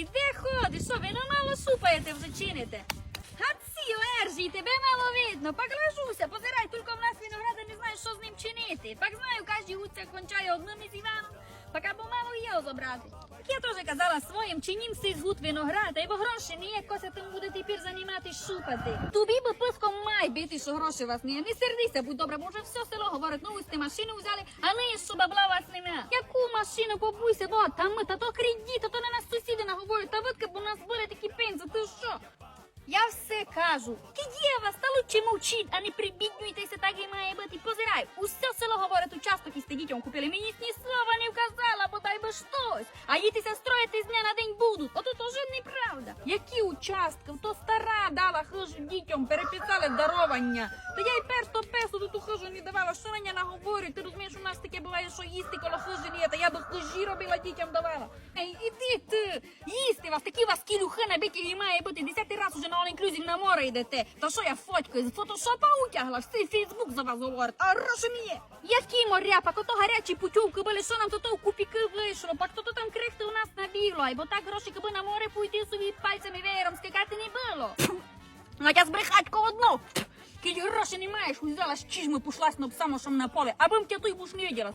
Ерзі, де ходиш? Що, ви на мало супаєте вже чините? Гацію, Ерзі, тебе мало видно. Поглажуся, позирай, тільки в нас винограда не знаю, що з ним чинити. Пак знаю, кожен гуця кончає одним із Іваном. Поки бо мало є забрати. Я теж казала своїм, чинім си згут винограда, бо гроші не є, кося тим буде тепер займати шупати. Тобі би писком май бити, що гроші вас не є. Не сердися, будь добре, бо вже все село говорить, ну ви сте машину взяли, а не що бабла вас нема. Яку машину побуйся, бо там нас були такі пензи, ти що? Я все кажу. Кидєва, та лучше мовчіть, а не прибіднюйтеся, так і має бути. Позирай, усе село говорить участок із дітям купили. Мені ні слова не вказала, бодай би щось. А дітися строїти з дня на день будуть. Ото то ж неправда. Які участки? То стара дала хижу дітям, переписали даровання. Та я й персто песу до ту давала. Що мені наговорюють? Ти розумієш, у нас таке буває, що їсти коло хижі не є, я би хижі робила дітям давала. Ей, іди ти, їсти вас, такі вас кілюхи набиті і має бути. Десятий раз уже на All Inclusive на море йдете. Та що я фоткою з фотошопа утягла, всій Фейсбук за вас говорить. А гроші не є. Які моря, пак ото гарячі путівки були, що нам то то в купіки вийшло, пак то там крихти у нас набігло, або так гроші, коли на море пойти собі пальцями веєром скакати не було. Ну я збрехатько одно. Кіль гроші не маєш, узяла з чижми, пішлась на самошом на поле, аби м тебе той буш не виділа.